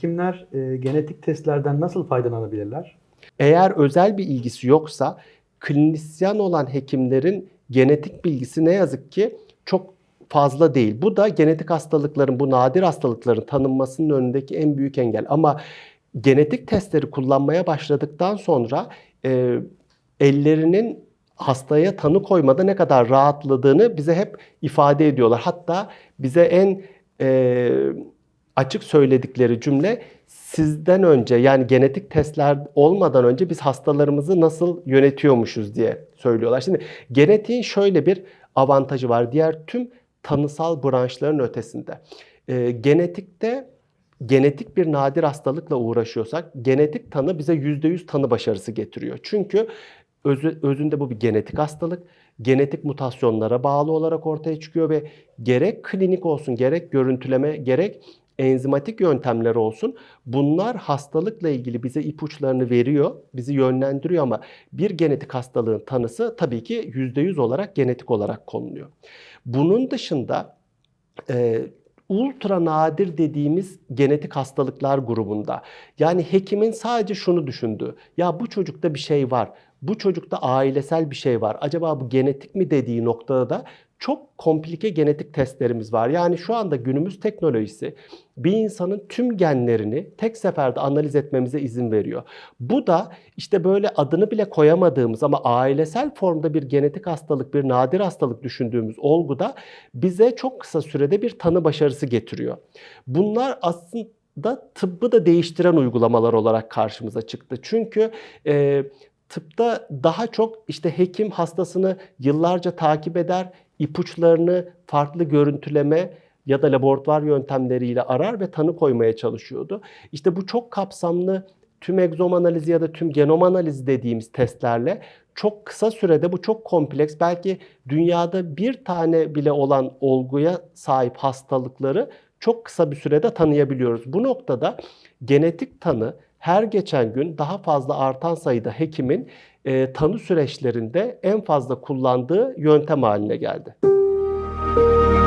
hekimler e, genetik testlerden nasıl faydalanabilirler? Eğer özel bir ilgisi yoksa klinisyen olan hekimlerin genetik bilgisi ne yazık ki çok fazla değil. Bu da genetik hastalıkların, bu nadir hastalıkların tanınmasının önündeki en büyük engel. Ama genetik testleri kullanmaya başladıktan sonra e, ellerinin hastaya tanı koymada ne kadar rahatladığını bize hep ifade ediyorlar. Hatta bize en e, açık söyledikleri cümle sizden önce yani genetik testler olmadan önce biz hastalarımızı nasıl yönetiyormuşuz diye söylüyorlar. Şimdi genetiğin şöyle bir avantajı var. Diğer tüm tanısal branşların ötesinde. Ee, genetikte genetik bir nadir hastalıkla uğraşıyorsak genetik tanı bize %100 tanı başarısı getiriyor. Çünkü özü, özünde bu bir genetik hastalık. Genetik mutasyonlara bağlı olarak ortaya çıkıyor ve gerek klinik olsun, gerek görüntüleme, gerek enzimatik yöntemler olsun. Bunlar hastalıkla ilgili bize ipuçlarını veriyor, bizi yönlendiriyor ama bir genetik hastalığın tanısı tabii ki %100 olarak genetik olarak konuluyor. Bunun dışında e, ultra nadir dediğimiz genetik hastalıklar grubunda. Yani hekimin sadece şunu düşündüğü. Ya bu çocukta bir şey var. Bu çocukta ailesel bir şey var. Acaba bu genetik mi dediği noktada da çok komplike genetik testlerimiz var. Yani şu anda günümüz teknolojisi bir insanın tüm genlerini tek seferde analiz etmemize izin veriyor. Bu da işte böyle adını bile koyamadığımız ama ailesel formda bir genetik hastalık, bir nadir hastalık düşündüğümüz olguda bize çok kısa sürede bir tanı başarısı getiriyor. Bunlar aslında tıbbı da değiştiren uygulamalar olarak karşımıza çıktı. Çünkü e, tıpta daha çok işte hekim hastasını yıllarca takip eder, ipuçlarını farklı görüntüleme ya da laboratuvar yöntemleriyle arar ve tanı koymaya çalışıyordu. İşte bu çok kapsamlı tüm egzom analizi ya da tüm genom analizi dediğimiz testlerle çok kısa sürede bu çok kompleks belki dünyada bir tane bile olan olguya sahip hastalıkları çok kısa bir sürede tanıyabiliyoruz. Bu noktada genetik tanı her geçen gün daha fazla artan sayıda hekimin e, tanı süreçlerinde en fazla kullandığı yöntem haline geldi. Müzik